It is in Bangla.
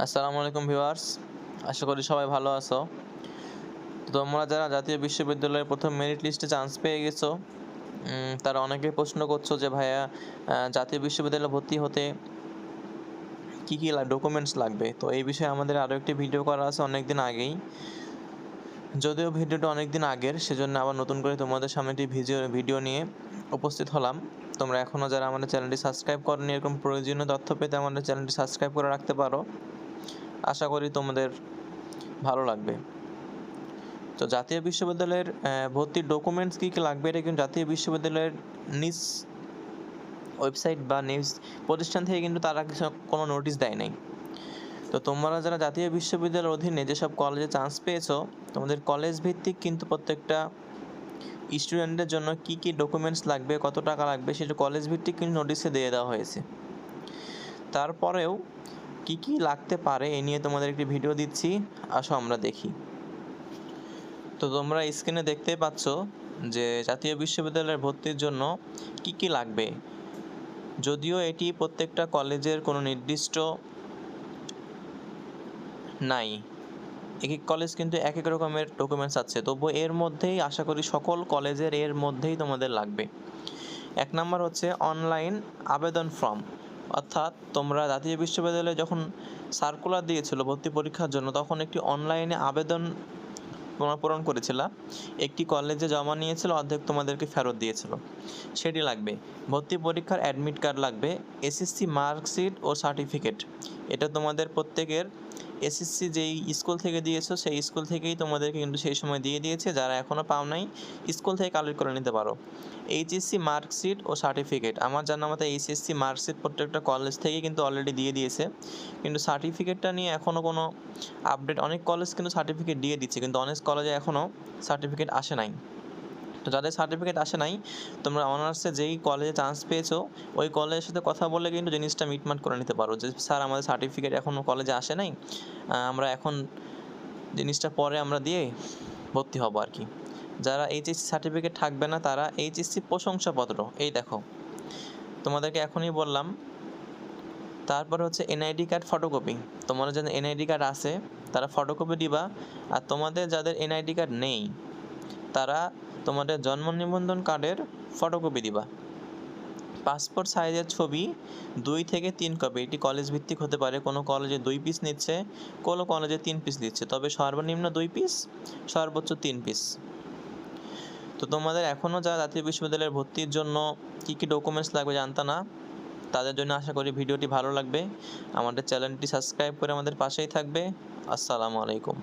আসসালামু আলাইকুম ভিউয়ার্স, আশা করি সবাই ভালো আছো। তোমরা যারা জাতীয় বিশ্ববিদ্যালয়ের প্রথম মেরিট লিস্টে চান্স পেয়ে গেছো তারা অনেকে প্রশ্ন করছ যে, ভাইয়া জাতীয় বিশ্ববিদ্যালয়ে ভর্তি হতে কী কী ডকুমেন্টস লাগবে? তো এই বিষয়ে আমাদের আরও একটি ভিডিও করা আছে অনেক দিন আগেই। যদিও ভিডিওটা অনেক দিন আগের, সেজন্য আবার নতুন করে তোমাদের সামনে একটি ভিডিও ভিডিও নিয়ে উপস্থিত হলাম। তোমরা এখনও যারা আমাদের চ্যানেলটি সাবস্ক্রাইব করনি, এরকম প্রয়োজনীয় তথ্য পেতে আমাদের চ্যানেলটি সাবস্ক্রাইব করে রাখতে পারো। আশা করি তোমাদের ভালো লাগবে। তো জাতীয় বিশ্ববিদ্যালয়ের ভর্তির ডকুমেন্টস কী কী লাগবে এটা কিন্তু জাতীয় বিশ্ববিদ্যালয়ের নিজ ওয়েবসাইট বা নিউজ প্রতিষ্ঠান থেকে কিন্তু তারা কিছু কোনো নোটিশ দেয় নাই। তো তোমরা যারা জাতীয় বিশ্ববিদ্যালয়ের অধীনে যেসব কলেজে চান্স পেয়েছ, তোমাদের কলেজ ভিত্তিক কিন্তু প্রত্যেকটা স্টুডেন্টদের জন্য কী কী ডকুমেন্টস লাগবে, কত টাকা লাগবে, সেটা কলেজ ভিত্তিক কিন্তু নোটিশে দিয়ে দেওয়া হয়েছে। তারপরেও কি কি লাগতে পারে এ নিয়ে তোমাদের একটি ভিডিও দিচ্ছি। আসো আমরা দেখি। তো তোমরা স্ক্রিনে দেখতেই পাচ্ছ যে জাতীয় বিশ্ববিদ্যালয়ের ভর্তির জন্য কি কি লাগবে। যদিও এটি প্রত্যেকটা কলেজের কোনো নির্দিষ্ট নাই। এক এক কলেজ কিন্তু এক এক রকমের ডকুমেন্টস আছে। তবু এর মধ্যেই আশা করি সকল কলেজের এর মধ্যেই তোমাদের লাগবে। এক নম্বর হচ্ছে অনলাইন আবেদন ফর্ম অর্থাৎ তোমরা জাতীয় বিশ্ববিদ্যালয়ে যখন সার্কুলার দিয়েছিল ভর্তি পরীক্ষার জন্য, তখন একটি অনলাইনে আবেদন তোমরা পূরণ করেছিলা। একটি কলেজে জমা নিয়েছিল, অর্ধেক তোমাদেরকে ফেরত দিয়েছিল। সেটি লাগবে। ভর্তি পরীক্ষার অ্যাডমিট কার্ড লাগবে এসএসসি মার্কশিট ও সার্টিফিকেট এটা তোমাদের প্রত্যেকের এসএসসি যেই স্কুল থেকে দিয়েছ, সেই স্কুল থেকেই তোমাদেরকে কিন্তু সেই সময় দিয়ে দিয়েছে। যারা এখনও পাও নাই, স্কুল থেকে কালেক্ট করে নিতে পারো। এইচএসসি মার্কশিট ও সার্টিফিকেট আমার জানা মতো এইচএসসি মার্কশিট প্রত্যেকটা কলেজ থেকে কিন্তু অলরেডি দিয়ে দিয়েছে। কিন্তু সার্টিফিকেটটা নিয়ে এখনও কোনো আপডেট অনেক কলেজ কিন্তু সার্টিফিকেট দিয়ে দিচ্ছে। কিন্তু অনেক কলেজে এখনও সার্টিফিকেট আসে নাই। তো যাদের সার্টিফিকেট আসে নাই, তোমরা অনার্সে যেই কলেজে চান্স পেয়েছ, ওই কলেজের সাথে কথা বলে কিন্তু জিনিসটা মিটমাট করে নিতে পারো যে, স্যার, আমাদের সার্টিফিকেট এখনও কলেজে আসে নাই আমরা এখন জিনিসটা পরে আমরা দিয়ে ভর্তি হব আর কি। যারা এইচএসসি সার্টিফিকেট থাকবে না, তারা এইচএসসি প্রশংসাপত্র, এই দেখো, তোমাদেরকে এখনই বললাম। তারপর হচ্ছে এনআইডি কার্ড ফটোকপি তোমাদের যাদের এনআইডি কার্ড আছে, তারা ফটোকপি দিবা, আর তোমাদের যাদের এনআইডি কার্ড নেই, তারা তোমাদের জন্ম নিবন্ধন কার্ডের ফটোকপি দিবা। পাসপোর্ট সাইজের ছবি, দুই থেকে তিন কপি এটি কলেজ ভিত্তিক হতে পারে। কোনো কলেজে দুই পিস নিচ্ছে, কোনো কলেজে তিন পিস দিচ্ছে। তবে সর্বনিম্ন দুই পিস সর্বোচ্চ তিন পিস তো তোমাদের এখনও যারা জাতীয় বিশ্ববিদ্যালয়ের ভর্তির জন্য কী কী ডকুমেন্টস লাগবে জানতা না, তাদের জন্য আশা করি ভিডিওটি ভালো লাগবে। আমাদের চ্যানেলটি সাবস্ক্রাইব করে আমাদের পাশেই থাকবে। আসসালামু আলাইকুম।